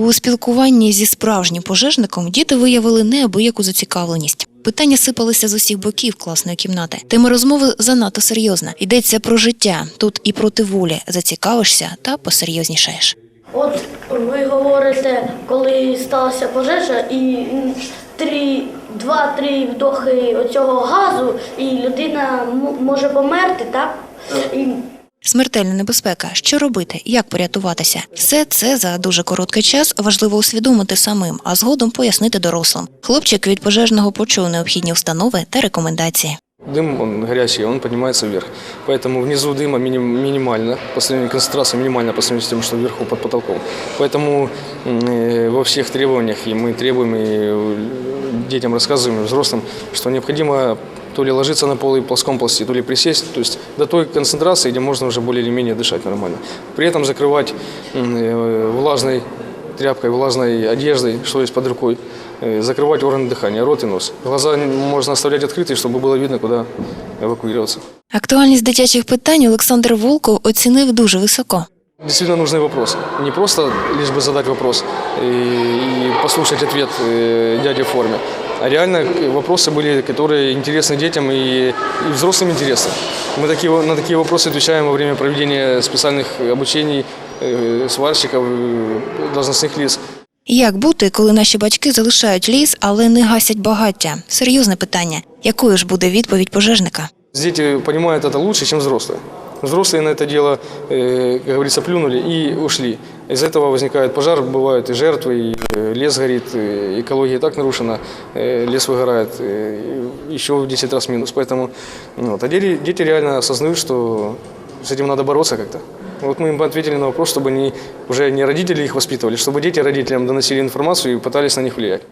У спілкуванні зі справжнім пожежником діти виявили неабияку зацікавленість. Питання сипалися з усіх боків класної кімнати. Тема розмови занадто серйозна. Йдеться про життя. Тут і проти волі зацікавишся та посерйознішаєш. От ви говорите, коли сталася пожежа, і три, два-три вдохи оцього газу, і людина може померти, так? І Смертельна небезпека. Що робити? Як порятуватися? Все це за дуже короткий час важливо усвідомити самим, а згодом пояснити дорослим. Хлопчик від пожежного почув необхідні установи та рекомендації. Дым, он горячий, он поднимается вверх. Поэтому внизу дыма миним- минимально, по сравнению, концентрация минимальна по сравнению с тем, что вверху под потолком. Поэтому м, э, во всех требованиях и мы требуем, и э, детям рассказываем, и взрослым, что необходимо то ли ложиться на пол и плоском пласте, то ли присесть, то есть до той концентрации, где можно уже более или менее дышать нормально. При этом закрывать м, э, влажной тряпкой, влажной одеждой, что есть под рукой, э, закрывать органы дыхания, рот и нос. Глаза можно оставлять открытые, чтобы было видно, куда эвакуироваться. Актуальність дитячих питань Олександр Волков оцінив дуже високо. Действительно нужный вопрос. Не просто лишь бы задать вопрос и, и послушать ответ э, дяди в форме, а реально э, вопросы были, которые интересны детям и, и взрослым интересны. Мы такие, на такие вопросы отвечаем во время проведения специальных обучений э, сварщиков, э, должностных лиц. Як бути, коли наші батьки залишають ліс, але не гасять багаття? Серйозне питання. Якою ж буде відповідь пожежника? Дети понимают это лучше, чем взрослые. Взрослые на это дело, э, как говорится, плюнули и ушли. Из-за этого возникает пожар, бывают и жертвы, и э, лес горит, и экология и так нарушена, э, лес выгорает, э, и еще в 10 раз минус. Поэтому ну, вот, а дети, дети реально осознают, что с этим надо бороться как-то. Вот мы им ответили на вопрос, чтобы не, уже не родители их воспитывали, чтобы дети родителям доносили информацию и пытались на них влиять.